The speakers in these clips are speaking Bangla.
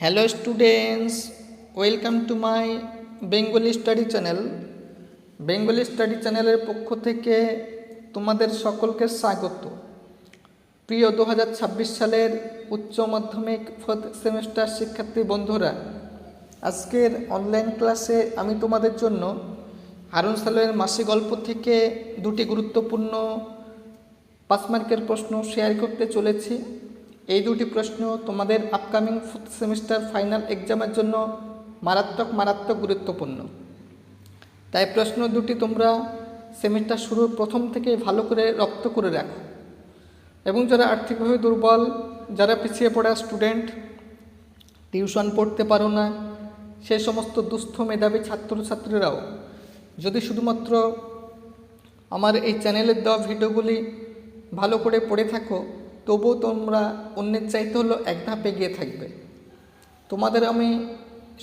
Hello students welcome to my Bengali study channel Bengali study চ্যানেলের পক্ষ থেকে তোমাদের সকলকে স্বাগত। প্রিয় দু হাজার ছাব্বিশ সালের উচ্চ মাধ্যমিক ফোর্থ সেমিস্টার শিক্ষার্থী বন্ধুরা, আজকের অনলাইন ক্লাসে আমি তোমাদের জন্য হারুন সালের মাসি গল্প থেকে দুটি গুরুত্বপূর্ণ পাঁচ মার্কের প্রশ্ন শেয়ার করতে চলেছি। এই দুটি প্রশ্ন তোমাদের আপকামিং ফোর্থ সেমিস্টার ফাইনাল এক্সামের জন্য মারাত্মক মারাত্মক গুরুত্বপূর্ণ। তাই প্রশ্ন দুটি তোমরা সেমিস্টার শুরুর প্রথম থেকে ভালো করে রপ্ত করে রাখো। এবং যারা আর্থিকভাবে দুর্বল, যারা পিছিয়ে পড়া স্টুডেন্ট টিউশন পড়তে পারো না সেই সমস্ত দুস্থ মেধাবী ছাত্রছাত্রীরাও যদি শুধুমাত্র আমার এই চ্যানেলের দেওয়া ভিডিওগুলি ভালো করে পড়ে থাকো তবুও তোমরা অন্যের চাইতে হলো এক ধাপ এগিয়ে থাকবে। তোমাদের আমি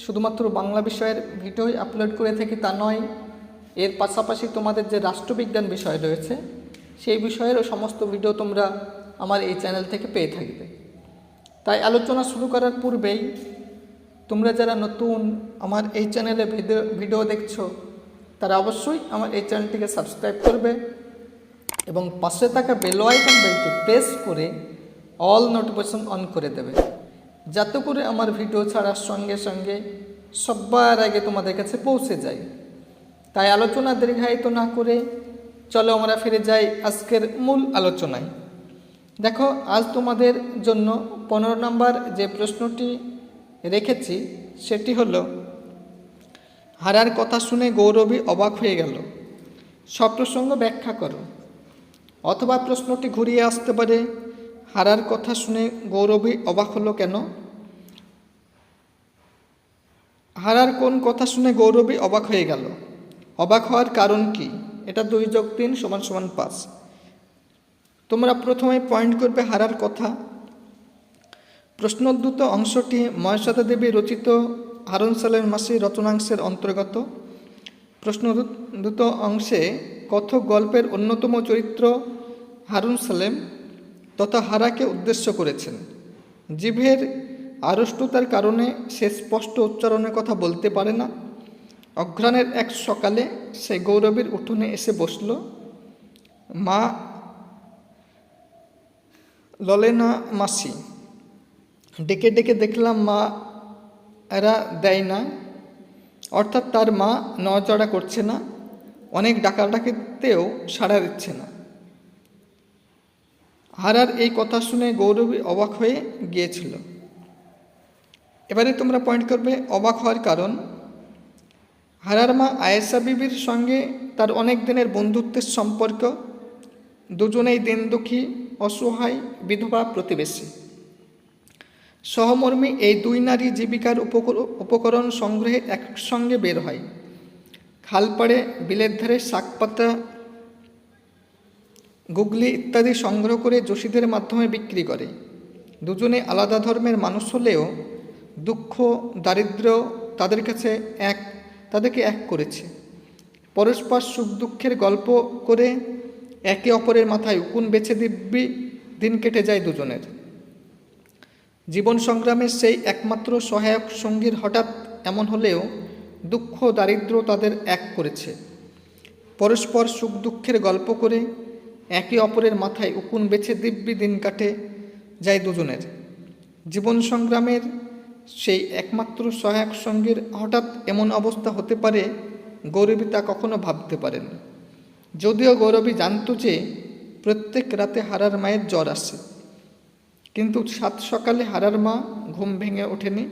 শুধুমাত্র বাংলা বিষয়ের ভিডিওই আপলোড করে থাকি তা নয়, এর পাশাপাশি তোমাদের যে রাষ্ট্রবিজ্ঞান বিষয় রয়েছে, সেই বিষয়েরও সমস্ত ভিডিও তোমরা আমার এই চ্যানেল থেকে পেয়ে থাকবে। তাই আলোচনা শুরু করার পূর্বেই তোমরা যারা নতুন আমার এই চ্যানেলে ভিডিও ভিডিও দেখছ, তারা অবশ্যই আমার এই চ্যানেলটিকে সাবস্ক্রাইব করবে। এবং পাশে থাকা বেল আইকন বেলটি প্রেস করে অল নোটিফিকেশন অন করে দেবে। যাতে করে আমার ভিডিও ছাড়ার সঙ্গে সঙ্গে সবার আগে তোমাদের কাছে পৌঁছে যায়। তাই আলোচনা দীর্ঘায়িত না করে চলো আমরা ফিরে যাই আজকের মূল আলোচনায়। দেখো, আজ তোমাদের জন্য পনেরো নম্বর যে প্রশ্নটি রেখেছি, সেটি হলো, হারার কথা শুনে গৌরবী অবাক হয়ে গেল। সপ্রসঙ্গ ব্যাখ্যা করো। অথবা প্রশ্নটি ঘুরিয়ে আসতে পারে। হারার কথা শুনে গৌরবী অবাক হলো কেন? হারার কোন কথা শুনে গৌরবী অবাক হয়ে গেল? অবাক হওয়ার কারণ কি? এটা দুই যোগ তিন সমান সমান পাঁচ। তোমরা প্রথমে পয়েন্ট করবে হারার কথা। প্রশ্নোদ্ভূত অংশটি মহেশ্বতা দেবী রচিত হারুন সালের মাসি রচনাংশের অন্তর্গত। প্রশ্নোদ্ভূত অংশে কথক গল্পের অন্যতম চরিত্র হারুন সালেম তথা হারাকে উদ্দেশ্য করেছেন। জিভের আড়ষ্টতার কারণে সে স্পষ্ট উচ্চারণের কথা বলতে পারে না। অঘ্রাণের এক সকালে সে গৌরবের উঠোনে এসে বসল। মা ললেনা মাসি, ডেকে ডেকে দেখলাম মা এরা দেয় না, অর্থাৎ তার মা নড়াচড়া করছে না। অনেক ডাকাডাকিতেও সাড়া দিচ্ছে না। হারার এই কথা শুনে গৌরবী অবাক হয়ে গিয়েছিল। এবারে তোমরা পয়েন্ট করবে অবাক হওয়ার কারণ, হারার মা আয়েশা বিবির সঙ্গে তার অনেক দিনের বন্ধুত্বের সম্পর্ক, দুজনেই দিন দুঃখী অসহায়, বিধবা প্রতিবেশী। সহমর্মী এই দুই নারী জীবিকার উপকরণ সংগ্রহে একসঙ্গে বের হয়। খালপাড়ে বিলের ধারে শাকপাতা গুগলি ইত্যাদি সংগ্রহ করে যোশীদের মাধ্যমে বিক্রি করে। দুজনে আলাদা ধর্মের মানুষ হলেও দুঃখ, দারিদ্র তাদের কাছে এক, তাদেরকে এক করেছে। পরস্পর সুখ দুঃখের গল্প করে একে অপরের মাথায় উকুন বেছে দিব্যি দিন কেটে যায় দুজনের। জীবন সংগ্রামের সেই একমাত্র সহায়ক সঙ্গীর হঠাৎ এমন হলেও দুঃখ, দারিদ্র তাদের এক করেছে। পরস্পর সুখ দুঃখের গল্প করে একে অপরের মাথায় উকুন বেছে দিব্যি দিন কাটে যায় দুজনের। জীবন সংগ্রামের সেই একমাত্র সহায়ক সঙ্গীর হঠাৎ এমন অবস্থা হতে পারে গৌরবী তা কখনো ভাবতে পারেন। যদিও গৌরবী জানত যে প্রত্যেক রাতে হারার মায়ের জ্বর আসে। কিন্তু সাত সকালে হারার মা ঘুম ভেঙে ওঠেনি,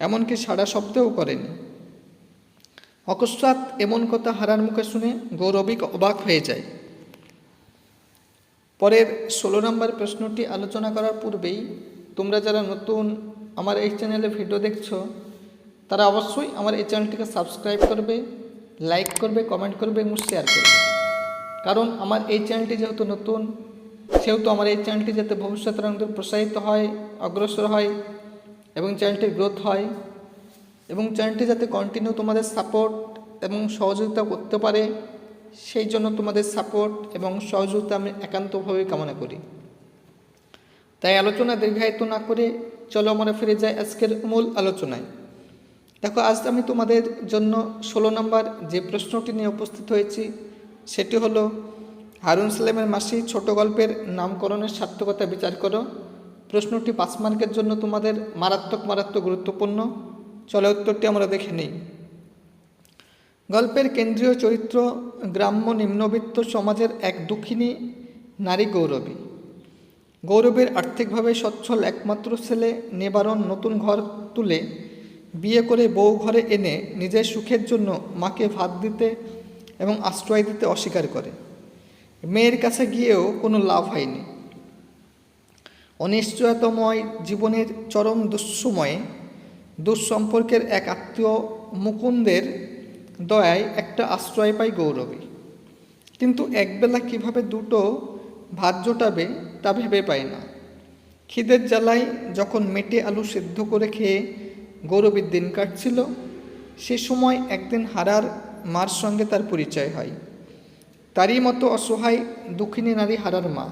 এমনকি সারা শব্দও করেনি। অকস্মাৎ এমন কথা হারার মুখে শুনে গৌরবিক অবাক হয়ে যায়। পরের ষোলো নম্বর প্রশ্নটি আলোচনা করার পূর্বেই তোমরা যারা নতুন আমার এই চ্যানেলে ভিডিও দেখছ, তারা অবশ্যই আমার এই চ্যানেলটিকে সাবস্ক্রাইব করবে, লাইক করবে, কমেন্ট করবে এবং শেয়ার করবে। কারণ আমার এই চ্যানেলটি যেহেতু নতুন, সেহেতু আমার এই চ্যানেলটি যাতে ভবিষ্যতের আমাদের প্রসারিত হয়, অগ্রসর হয় এবং চ্যানেলটির গ্রোথ হয় এবং চ্যানেলটি যাতে কন্টিনিউ তোমাদের সাপোর্ট এবং সহযোগিতা করতে পারে, সেই জন্য তোমাদের সাপোর্ট এবং সহযোগিতা আমি একান্তভাবে কামনা করি। তাই আলোচনা দীর্ঘায়িত না করে চলো আমরা ফিরে যাই আজকের মূল আলোচনায়। দেখো, আজ আমি তোমাদের জন্য ষোলো নম্বর যে প্রশ্নটি নিয়ে উপস্থিত হয়েছি, সেটি হলো, হারুন সালেমের মাসি ছোট গল্পের নামকরণের সার্থকতা বিচার করো। প্রশ্নটি পাঁচ মার্কের জন্য তোমাদের মারাত্মক মারাত্মক গুরুত্বপূর্ণ। চলো, উত্তরটি আমরা দেখে নিই। গল্পের কেন্দ্রীয় চরিত্র গ্রাম্য নিম্নবিত্ত সমাজের এক দুঃখিনী নারী গৌরবী। গৌরবের আর্থিকভাবে সচ্ছল একমাত্র ছেলে নিবারণ নতুন ঘর তুলে বিয়ে করে বউ ঘরে এনে নিজের সুখের জন্য মাকে ভাত দিতে এবং আশ্রয় দিতে অস্বীকার করে। মেয়ের কাছে গিয়েও কোনো লাভ হয়নি। অনিশ্চয়তাময় জীবনের চরম দুঃসময়ে দুঃসম্পর্কের এক আত্মীয় মুকুন্দের দয়ায় একটা আশ্রয় পায় গৌরবী। কিন্তু একবেলা কীভাবে দুটো ভাত জোটাবে তা ভেবে পায় না। খিদের জ্বালায় যখন মেটে আলু সেদ্ধ করে খেয়ে গৌরবীর দিন কাটছিল, সে সময় একদিন হারার মার সঙ্গে তার পরিচয় হয়। তারই মতো অসহায় দুঃখিনী নারী হারার মা।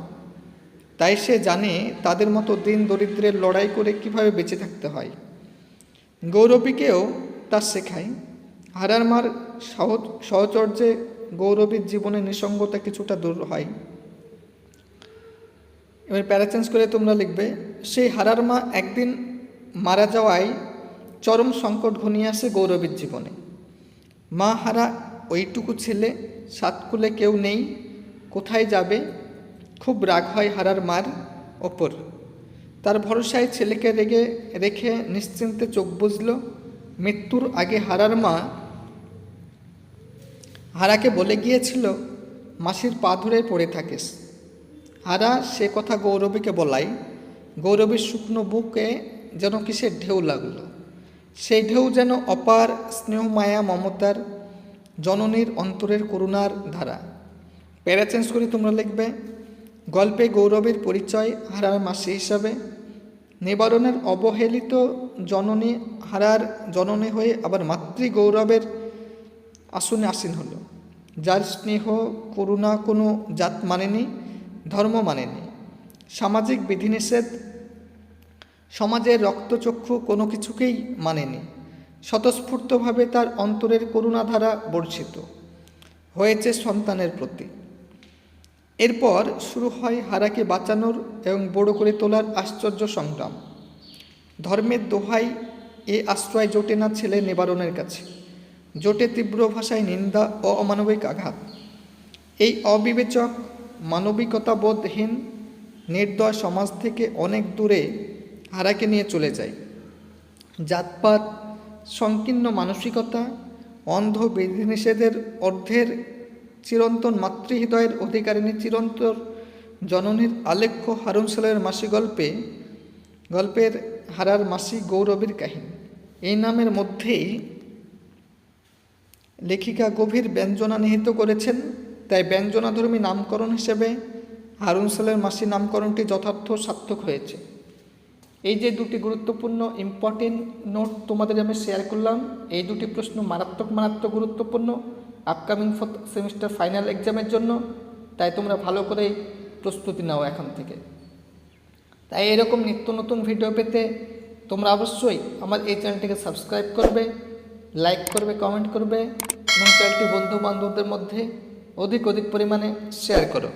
তাই সে জানে তাদের মতো দিন দরিদ্রের লড়াই করে কীভাবে বেঁচে থাকতে হয়। গৌরবীকেও তা মার সহজ, সহচর্যে গৌরবীর জীবনে নিঃসঙ্গতা কিছুটা দূর হয়। এবার প্যারা চেঞ্জ করে তোমরা লিখবে, সেই হারার মা একদিন মারা যাওয়ায় চরম সংকট ঘনিয়ে আসে গৌরবীর জীবনে। মা হারা ওইটুকু ছেলে সাতকুলে কেউ নেই, কোথায় যাবে? খুব রাগ হয় হারার মার ওপর। তার ভরসায় ছেলেকে রেগে, রেখে নিশ্চিন্তে চোখ বুঝল মৃত্যুর আগে হারার মা হারাকে বলে গিয়েছিল, মাসির পা ধরে পড়ে থাকিস। হারা সে কথা গৌরবীকে বলাই, গৌরবীর শুকনো বুকে যেন কিসের ঢেউ লাগল। সেই ঢেউ যেন অপার স্নেহ মায়া মমতার, জননীর অন্তরের করুণার ধারা। প্যারা চেঞ্জ করে তোমরা লিখবে, গল্পে গৌরবের পরিচয় হারার মাসি হিসাবে। নিবারণের অবহেলিত জননী হারার জননী হয়ে আবার মাতৃ গৌরবের আসনে আসীন হল। যার স্নেহ, করুণা কোনো জাত মানেনি, ধর্ম মানেনি। সামাজিক বিধিনিষেধ সমাজের রক্তচক্ষু কোনো কিছুকেই মানেনি। স্বতঃস্ফূর্তভাবে তার অন্তরের করুণাধারা বর্ষিত। হয়েছে সন্তানের প্রতি। এরপর শুরু হয় হারাকে বাঁচানোর এবং বড় করে তোলার আশ্চর্য সংগ্রাম। ধর্মের দোহাই এ আশ্রয় জোটে না ছেলে নিবারণের কাছে। জোটে তীব্র ভাষায় নিন্দা ও অমানবিক আঘাত। এই অবিবেচক, মানবিকতাবোধহীন, নির্দয় সমাজ থেকে অনেক দূরে হারাকে নিয়ে চলে যায়। জাতপাত, সংকীর্ণ মানসিকতা, অন্ধ বিধিনিষেধের অর্ধের চিরন্তন মাতৃহৃদয়ের অধিকারিণী চিরন্তর জননীর আলেখ্য হারুন সালের মাসি গল্পে, গল্পের হারার মাসি গৌরবীর কাহিনী। এই নামের মধ্যেই লেখিকা গভীর ব্যঞ্জনা নিহিত করেছেন। তাই ব্যঞ্জনাধর্মী নামকরণ হিসেবে হারুন সালের মাসি নামকরণটি যথার্থ সার্থক হয়েছে। এই যে দুটি গুরুত্বপূর্ণ ইম্পর্টেন্ট নোট তোমাদের আমি শেয়ার করলাম, এই দুটি প্রশ্ন মারাত্মক মারাত্মক গুরুত্বপূর্ণ। আপকামিং ফোর্থ সেমিস্টার ফাইনাল এক্সামের জন্য, তাই তোমরা ভালো করে প্রস্তুতি নাও এখন থেকে। তাই এরকম নিত্য নতুন ভিডিও পেতে তোমরা অবশ্যই আমার এই চ্যানেলটিকে সাবস্ক্রাইব করবে লাইক করবে কমেন্ট করবে এবং চ্যানেলটি বন্ধু বান্ধবদের মধ্যে অধিক অধিক পরিমাণে শেয়ার করো।